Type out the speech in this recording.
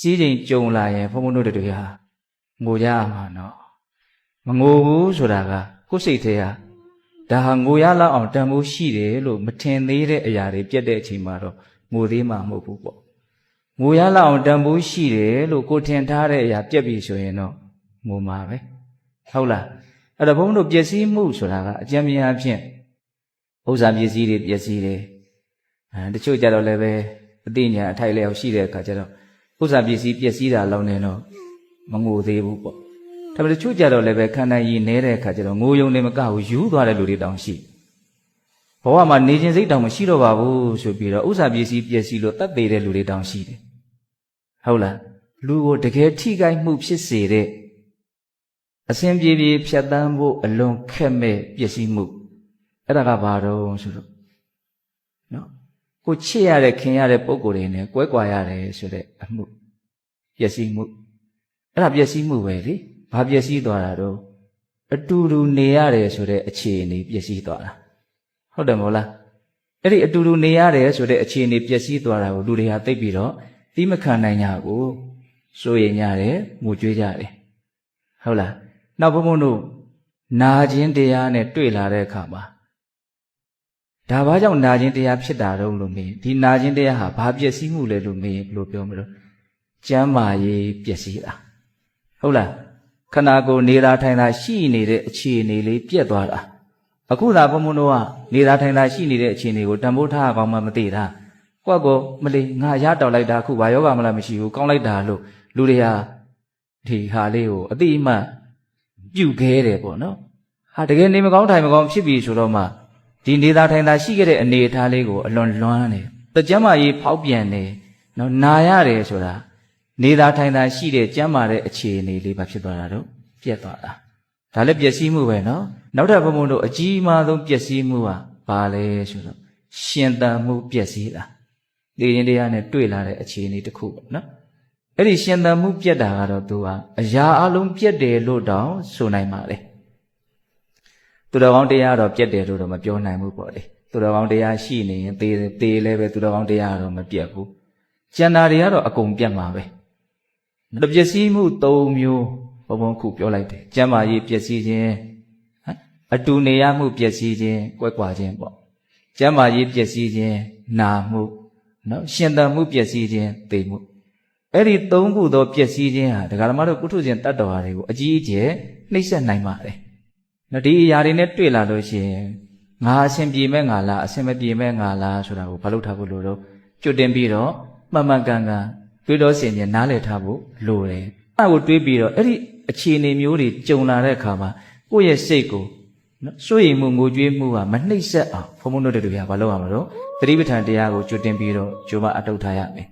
စီးချိန်ကြုံလာရင်ဘုံဘုံတို့တွေဟာငိုကြရမှာနော်မငိုဘူးဆိုတာကကိုယ်စိတ်ထဲဟာဒါဟာငိုရလောက်အောင်တန်ဖိုးရှိတယ်လို့မထင်သေးတဲ့အရာတွေပြက်တဲ့အချိန်မှာတော့ငိုသေးမှာမဟုတ်ဘူးပေါ့ငိုရလောက်အောင်တန်ဖိုးရှိတယ်လို့ကိုယ်ထင်ထားတဲ့အရာပြက်ပြီဆိုရင်တော့ငိုမှာပဲဟုတ်လားအဲ့တော့ဘုံတို့ပျက်စီးမှုဆိုတာကအကြံဉာဏ်အဖြစ်ဥစ္စာပစ္စည်းတွေပျက်စီးတယ်အဲတချို့ကြတော့လည်းပဲအသိဉာဏ်အထိုက်လျောက်ရှိတဲ့အခါကျတော့ ဥစ္စာပစ္စည်းပျက်စီးတာလောက်နေတော့မငိုသေးဘူးပေါ့ဒါပေမဲ့တချို့ကြတော့လည်းပဲခန္ဓာကြီးနေတဲ့အခါကျတော့ငိုယုံနေမကဘူးယူသွားတဲ့လူတွေတောင်ရှိဘဝမှာနေခြင်းစိတ်တောင်မရှိတော့ပါဘူးဆိုပြီးတော့ဥစ္စာပစ္စည်းပျက်စီးလို့တတ်သေးတဲ့လူတွေတောင်ရှိတယ်ဟုတ်လားလူကိုတကယ်ထိခိုက်မှုဖြစ်စေတဲ့အစဉ်ပြေပြေဖြတ်တန်းဖို့အလွန်ခက်မဲ့ပျက်စီးမှုအဲ့ဒါကဘာတော့ဆိုတော့နော် ကိုချစ်ရတဲ့ခင်ရတဲ့ပုံကိုယ်တွေနဲ့ကွဲကွာရတယ်ဆိုတဲ့အမှုပျက်စီးမှုအဲ့ဒါပျက်စီးမှုပဲလေဘာပျက်စီးသွားတာတော့အတူတူနေရတယ်ဆိုတဲ့အခြေအနေပျက်စီးသွားတာဟုတ်တယ်မဟုတ်လားအဲ့ဒီအတူတူနေရတယ်ဆိုတဲ့အခြေအနေပျက်စီးသွားတာကိုလူတွေဟာသိပြီးတော့သီးမခံနိုင်ကြဘူးစိုးရင်ကြတယ်ငိုကြွေးကြတယ်ဟုတ်လားနောက်ဘုံဘုံတို့နာခြင်းတရားနဲ့တွေ့လာတဲ့အခါမှာ ဒါဘာကြောင့်နာခြင်းတရားဖြစ်တာတော့လို့မေးဒီနာခြင်းတရားဟာဘာပျက်စီးမှုလဲလို့မေးဘယ်လိုပြောမလို့ကျမ်းမာရေးပျက်စီးတာဟုတ်လားခန္ဓာကိုယ်နေတာထိုင်တာရှိနေတဲ့အခြေအနေလေးပြက်သွားတာအခုသာဘုံဘုံတို့ကနေတာထိုင်တာရှိနေတဲ့အခြေအနေကိုတန်ဖိုးထားအောင်မှမသိတာကိုယ့်ကိုမလေးငါရတောက်လိုက်တာအခုဘာယောဂမလားမရှိဘူးကောင်းလိုက်တာလို့လူတွေဟာဒီဟာလေးကိုအတိအမှတ်ပြုတ်ခဲတယ်ပေါ့နော်ဟာတကယ်နေမကောင်းထိုင်မကောင်းဖြစ်ပြီဆိုတော့မှ ဒီနေတာထိုင်တာရှိခဲ့တဲ့အနေအထားလေးကိုအလွန်လွမ်းတယ်တကြမ်းမာရေးဖောက်ပြန်တယ်နော်နာရတယ်ဆိုတာနေတာထိုင်တာရှိတဲ့ကြမ်းမာတဲ့အခြေအနေလေးဘာဖြစ်သွားတာတော့ပြက်သွားတာဒါလည်းပျက်စီးမှုပဲနော်နောက်ထပ်ဘုံဘုံတို့အကြီးအမားဆုံးပျက်စီးမှုကဘာလဲဆိုတော့ရှင်သန်မှုပျက်စီးတာဒီရင်တရားနဲ့တွေ့လာတဲ့အခြေအနေတစ်ခုပေါ့နော်အဲ့ဒီရှင်သန်မှုပြက်တာကတော့သူကအရာအလုံးပြက်တယ်လို့တောင်ဆိုနိုင်ပါလေ သူတော်ကောင်းတရားတော့ပြက်တယ်လို့တော့မပြောနိုင်ဘူးပေါ့လေသူတော်ကောင်းတရားရှိနေရင်သေသေလည်းပဲသူတော်ကောင်းတရားတော့မပြက်ဘူးကျန်တာတွေကတော့အကုန်ပြက်မှာပဲတပျက်စီးမှု၃မျိုးဘုံဘုံခုပြောလိုက်တယ်ကျမ်းမာရေးပျက်စီးခြင်းဟမ်အတူနေရမှုပျက်စီးခြင်းကွက်ကွာခြင်းပေါ့ကျမ်းမာရေးပျက်စီးခြင်းနာမှုနော်ရှင်သန်မှုပျက်စီးခြင်းသိမှုအဲ့ဒီသုံးခုသောပျက်စီးခြင်းဟာဒကာဓမ္မတို့ကုထုရှင်တတ္တဝါတွေကိုအကြီးအကျယ်နှိပ်စက်နိုင်ပါတယ် နော်ဒီအရာတွေနဲ့တွေ့လာလို့ရှိရင်ငါအဆင်ပြေမဲ့ငါလားအဆင်မပြေမဲ့ငါလားဆိုတာကိုဘာလို့ထားဖို့လိုတော့ကြွတင်ပြီးတော့မှန်မှန်ကန်ကန်တွေးတော့စင်ပြန်နားလည်ထားဖို့လိုတယ်အဲ့ဒါကိုတွေးပြီးတော့အဲ့ဒီအခြေအနေမျိုးတွေကြုံလာတဲ့အခါမှာကိုယ့်ရဲ့စိတ်ကိုနော်စိုးရိမ်မှုငိုကြွေးမှုကမနှိပ်စက်အောင်ဘုံဘုံတို့တွေကဘာလုပ်ရမလို့သတိပဋ္ဌာန်တရားကိုကြွတင်ပြီးတော့ကြိုးမအထောက်ထားရမယ်